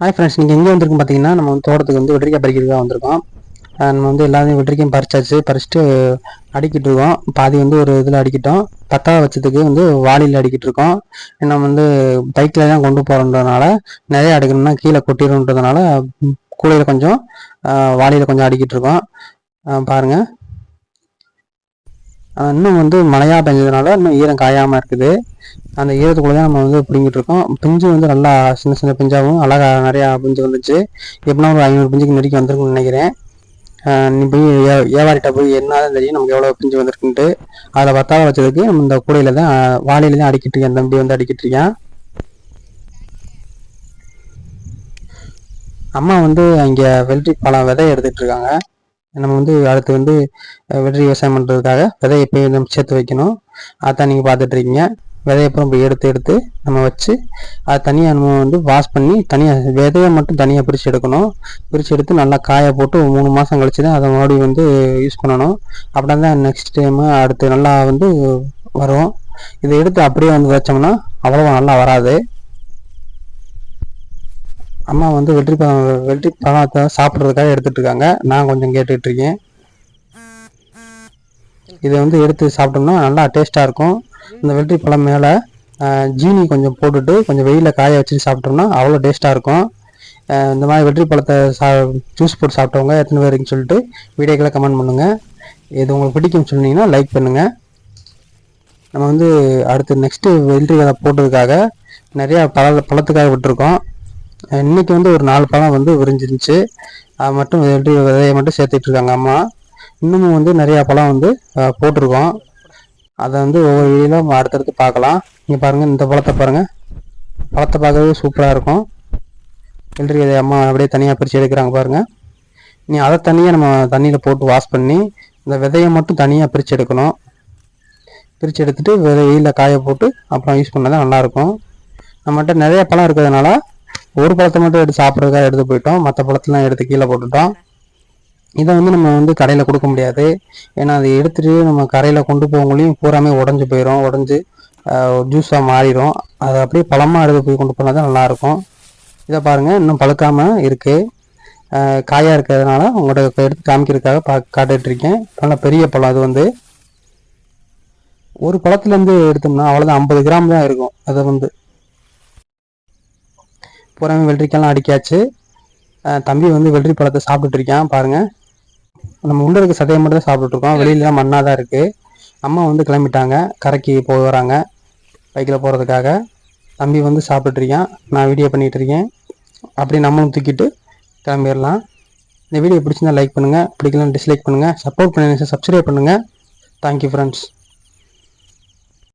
Hi friends நீங்கள் எங்கே வந்திருக்கோம் பார்த்தீங்கன்னா நம்ம வந்து தோட்டத்துக்கு வந்து வெற்றிக்காய் பறிக்கிறதுக்காக வந்திருக்கோம். நம்ம வந்து எல்லாத்தையும் வெற்றிக்கையும் பறிச்சாச்சு பறிச்சுட்டு அடிக்கிட்டு இருக்கோம். பாதி வந்து ஒரு இதில் அடிக்கிட்டோம். பத்தாவது வச்சதுக்கு வந்து வாளியில் அடிக்கிட்டு இருக்கோம். நம்ம வந்து பைக்கில் தான் கொண்டு போகிறோன்றதுனால நிறைய அடிக்கணும்னா கீழே கொட்டிடுன்றதுனால கூடையில் கொஞ்சம் வாளியில் கொஞ்சம் அடிக்கிட்டு இருக்கோம். பாருங்கள் இன்னும் வந்து மழையாக பெஞ்சதுனால இன்னும் ஈரம் காயாமல் இருக்குது. அந்த ஈரத்துக்குள்ளே தான் நம்ம வந்து பிடிங்கிட்டு இருக்கோம். பிஞ்சு வந்து நல்லா சின்ன சின்ன பிஞ்சாகவும் அழகாக நிறையா பிஞ்சு வந்துச்சு. எப்படின்னா ஒரு ஐநூறு பிஞ்சுக்கு நெருக்கி வந்திருக்குன்னு நினைக்கிறேன். நீ போய் ஏ- வியாபாரிட்ட போய் என்னதான் தெரியும். நமக்கு எவ்வளோ பிஞ்சு வந்திருக்குன்ட்டு. அதில் பத்தாவது வச்சதுக்கு நம்ம இந்த கூடையில் தான் வாழையில தான் அடிக்கிட்டு இருக்கேன். தம்பி வந்து அடிக்கிட்டு இருக்கேன். அம்மா வந்து இங்கே வெள்ளரி பழம் விதை எடுத்துகிட்டு இருக்காங்க. நம்ம வந்து அடுத்து வந்து வெற்றி விவசாயம் பண்ணுறதுக்காக விதையை போய் நம்ம சேர்த்து வைக்கணும். அதான் நீங்கள் பார்த்துட்டு இருக்கீங்க விதையை அப்புறம் போய் எடுத்து எடுத்து நம்ம வச்சு அதை தனியாக நம்ம வந்து வாஷ் பண்ணி தனியாக விதையை மட்டும் தனியாக பிரித்து எடுக்கணும். பிரித்து எடுத்து நல்லா காய போட்டு மூணு மாதம் கழிச்சு தான் அதை மறுபடியும் வந்து யூஸ் பண்ணணும். அப்படின்னா தான் நெக்ஸ்ட் டைமு அடுத்து நல்லா வந்து வரும். இதை எடுத்து அப்படியே வந்து வச்சோம்னா அவ்வளோவா நல்லா வராது. அம்மா வந்து வெற்றி பழம் வெற்றி பழத்தை சாப்பிட்றதுக்காக எடுத்துட்டு இருக்காங்க நான் கொஞ்சம் கேட்டுட்டு இருக்கேன் இதை வந்து எடுத்து சாப்பிட்டோம்னா நல்லா டேஸ்ட்டாக இருக்கும். இந்த வெற்றி பழம் மேலே ஜீனி கொஞ்சம் போட்டுட்டு கொஞ்சம் வெயிலில் காய வச்சு சாப்பிட்டோம்னா அவ்வளோ டேஸ்ட்டாக இருக்கும். இந்த மாதிரி வெற்றி பழத்தை சா ஜூஸ் போட்டு சாப்பிட்டவங்க எத்தனை பேருக்குன்னு சொல்லிட்டு வீடியோக்களை கமெண்ட் பண்ணுங்கள் இது உங்களுக்கு பிடிக்கும்னு சொன்னீங்கன்னா லைக் பண்ணுங்கள் நம்ம வந்து அடுத்து நெக்ஸ்ட்டு வெற்றி விதை போட்டதுக்காக நிறையா பழ பழத்துக்காக விட்டுருக்கோம். இன்றைக்கி இன்னைக்கு வந்து ஒரு நாலு பழம் வந்து விரிஞ்சிருந்துச்சு. அது மட்டும் வெள்ளரி விதையை மட்டும் சேர்த்துட்டு இருக்காங்க அம்மா. இன்னமும் வந்து நிறையா பழம் வந்து போட்டிருக்கோம். அதை வந்து ஒவ்வொரு வீடியோவில் அடுத்தடுத்து பார்க்கலாம். நீங்கள் பாருங்கள் இந்த பழத்தை பாருங்கள் பழத்தை பார்க்கவே சூப்பராக இருக்கும். வெள்ளரி விதை அம்மா அப்படியே தனியாக பிரித்து எடுக்கிறாங்க பாருங்கள் நீ அதை தனியாக நம்ம தண்ணியில் போட்டு வாஷ் பண்ணி இந்த விதையை மட்டும் தனியாக பிரித்து எடுக்கணும். பிரித்து எடுத்துட்டு வெயிலில் காய போட்டு அப்புறம் யூஸ் பண்ணால் தான் நல்லாயிருக்கும் நம்மகிட்ட நிறைய பழம் இருக்கிறதுனால ஒரு பழத்தை மட்டும் எடுத்து சாப்பிட்றதுக்காக எடுத்து போயிட்டோம். மற்ற பழத்தெல்லாம் எடுத்து கீழே போட்டுட்டோம். இதை வந்து நம்ம வந்து கடையில் கொடுக்க முடியாது. ஏன்னா அதை எடுத்துகிட்டு நம்ம கரையில் கொண்டு போகங்களையும் பூராமே உடஞ்சி போயிடும் உடஞ்சி ஜூஸாக மாறிடும் அதை அப்படியே பழமாக எடுத்து போய் கொண்டு போனால் தான் நல்லாயிருக்கும். இதை பாருங்கள் இன்னும் பழுக்காமல் இருக்குது காயாக இருக்கிறதுனால உங்கள்கிட்ட எடுத்து காமிக்கிறதுக்காக பா காட்டுட்டு இருக்கேன் நல்ல பெரிய பழம் அது வந்து. ஒரு பழத்துலேருந்து எடுத்தோம்னா அவ்வளோதான் ஐம்பது கிராம் தான் இருக்கும். அதை வந்து பூராமே வெள்ளரிக்காயெல்லாம் அடிக்காச்சு தம்பி வந்து வெள்ளரி பழத்தை சாப்பிட்டுட்டு இருக்கான் பாருங்க. நம்ம உள்ள இருக்க சதையை மட்டும் தான் சாப்பிட்டுட்டு இருக்கோம் வெளியில மண்ணாக தான் இருக்கு. அம்மா வந்து கிளம்பிட்டாங்க. கரைக்கு போய் வராங்க பைக்கில் போகிறதுக்காக தம்பி வந்து சாப்பிட்டுட்டு இருக்கான் நான் வீடியோ பண்ணிட்டு இருக்கேன் அப்படி நம்மளும் தூக்கிட்டு கிளம்பிடலாம். இந்த வீடியோ பிடிச்சிருந்தா லைக் பண்ணுங்கள் பிடிக்கலாம் டிஸ்லைக் பண்ணுங்கள் சப்போர்ட் பண்ணுங்க. சப்ஸ்கிரைப் பண்ணுங்கள் தேங்க்யூ ஃப்ரெண்ட்ஸ்